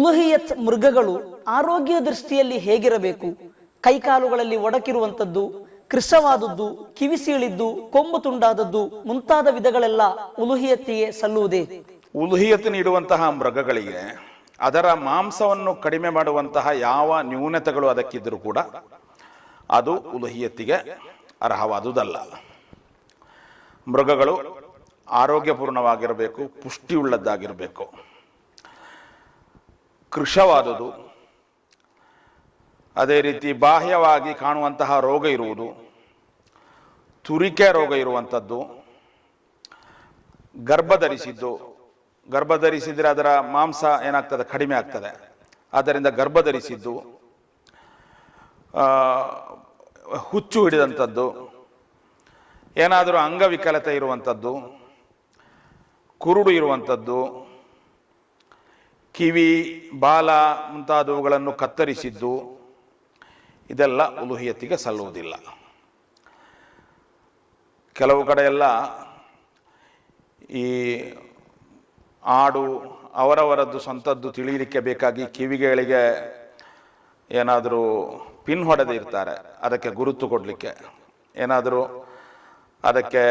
ಉಲಹಿಯತ್ ಮೃಗಗಳು ಆರೋಗ್ಯ ದೃಷ್ಟಿಯಲ್ಲಿ ಹೇಗಿರಬೇಕು? ಕೈಕಾಲುಗಳಲ್ಲಿ ಒಡಕಿರುವಂಥದ್ದು ಕೃಶವಾದದ್ದು ಕಿವಿ ಸೀಳಿದ್ದು, ಕೊಂಬು ತುಂಡಾದದ್ದು ಮುಂತಾದ ವಿಧಗಳೆಲ್ಲ ಉಲುಹಿಯತ್ತಿಗೆ ಸಲ್ಲುವುದೇ? ಉಲುಹಿಯತ್ ನೀಡುವಂತಹ ಮೃಗಗಳಿಗೆ ಅದರ ಮಾಂಸವನ್ನು ಕಡಿಮೆ ಮಾಡುವಂತಹ ಯಾವ ನ್ಯೂನತೆಗಳು ಅದಕ್ಕಿದ್ದರೂ ಕೂಡ ಅದು ಉಲುಹಿಯತ್ತಿಗೆ ಅರ್ಹವಾದುದಲ್ಲ. ಮೃಗಗಳು ಆರೋಗ್ಯಪೂರ್ಣವಾಗಿರಬೇಕು, ಪುಷ್ಟಿಯುಳ್ಳದ್ದಾಗಿರಬೇಕು. ಕೃಶವಾದುದು. ಅದೇ ರೀತಿ ಬಾಹ್ಯವಾಗಿ ಕಾಣುವಂತಹ ರೋಗ ಇರುವುದು, ತುರಿಕೆ ರೋಗ ಇರುವಂಥದ್ದು ಗರ್ಭ ಧರಿಸಿದ್ದು ಗರ್ಭ ಧರಿಸಿದರೆ ಅದರ ಮಾಂಸ ಏನಾಗ್ತದೆ? ಕಡಿಮೆ ಆಗ್ತದೆ. ಆದ್ದರಿಂದ ಗರ್ಭ ಧರಿಸಿದ್ದು ಹುಚ್ಚು ಹಿಡಿದಂಥದ್ದು, ಏನಾದರೂ ಅಂಗವಿಕಲತೆ ಇರುವಂಥದ್ದು, ಕುರುಡು ಇರುವಂಥದ್ದು ಕಿವಿ, ಬಾಲ ಮುಂತಾದವುಗಳನ್ನು ಕತ್ತರಿಸಿದ್ದು ಇದೆಲ್ಲ ಉಲುಹಿಯತ್ತಿಗೆ ಸಲ್ಲುವುದಿಲ್ಲ. ಕೆಲವು ಕಡೆಯೆಲ್ಲ ಈ ಆಡು ಅವರವರದ್ದು ಸ್ವಂತದ್ದು ತಿಳಿಯಲಿಕ್ಕೆ ಬೇಕಾಗಿ ಕಿವಿಗಳಿಗೆ ಏನಾದರೂ ಪಿನ್ ಹೊಡೆದಿರ್ತಾರೆ ಅದಕ್ಕೆ ಗುರುತು ಕೊಡಲಿಕ್ಕೆ. ಏನಾದರೂ ಅದಕ್ಕೆ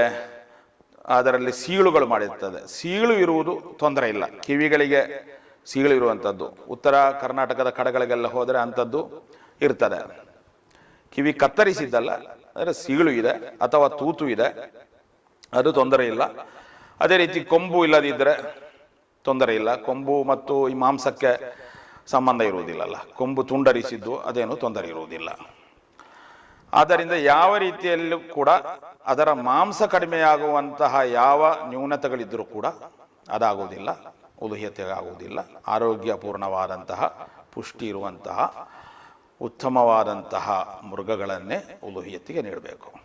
ಅದರಲ್ಲಿ ಸೀಳುಗಳು ಮಾಡಿರ್ತದೆ. ಸೀಳು ಇರುವುದು ತೊಂದರೆ ಇಲ್ಲ. ಕಿವಿಗಳಿಗೆ ಸೀಳು ಇರುವಂಥದ್ದು ಉತ್ತರ ಕರ್ನಾಟಕದ ಕಡೆಗಳಿಗೆಲ್ಲ ಹೋದರೆ ಅಂಥದ್ದು ಇರ್ತದೆ. ಕಿವಿ ಕತ್ತರಿಸಿದ್ದಲ್ಲ, ಅಂದರೆ ಸೀಳು ಇದೆ ಅಥವಾ ತೂತು ಇದೆ, ಅದು ತೊಂದರೆ ಇಲ್ಲ. ಅದೇ ರೀತಿ ಕೊಂಬು ಇಲ್ಲದಿದ್ದರೆ ತೊಂದರೆ ಇಲ್ಲ. ಕೊಂಬು ಮತ್ತು ಈ ಮಾಂಸಕ್ಕೆ ಸಂಬಂಧ ಇರುವುದಿಲ್ಲಲ್ಲ. ಕೊಂಬು ತುಂಡರಿಸಿದ್ದು ಅದೇನು ತೊಂದರೆ ಇರುವುದಿಲ್ಲ. ಆದ್ದರಿಂದ ಯಾವ ರೀತಿಯಲ್ಲೂ ಕೂಡ ಅದರ ಮಾಂಸ ಕಡಿಮೆಯಾಗುವಂತಹ ಯಾವ ನ್ಯೂನತೆಗಳಿದ್ದರೂ ಕೂಡ ಅದಾಗುವುದಿಲ್ಲ. ಆಗುವುದಿಲ್ಲ ಆರೋಗ್ಯಪೂರ್ಣವಾದಂತಹ ಪುಷ್ಟಿ ಇರುವಂತಹ ಉತ್ತಮವಾದಂತಹ ಮೃಗಗಳನ್ನೇ ಉಲುಹಿಯತ್ತಿಗೆ ನೀಡಬೇಕು.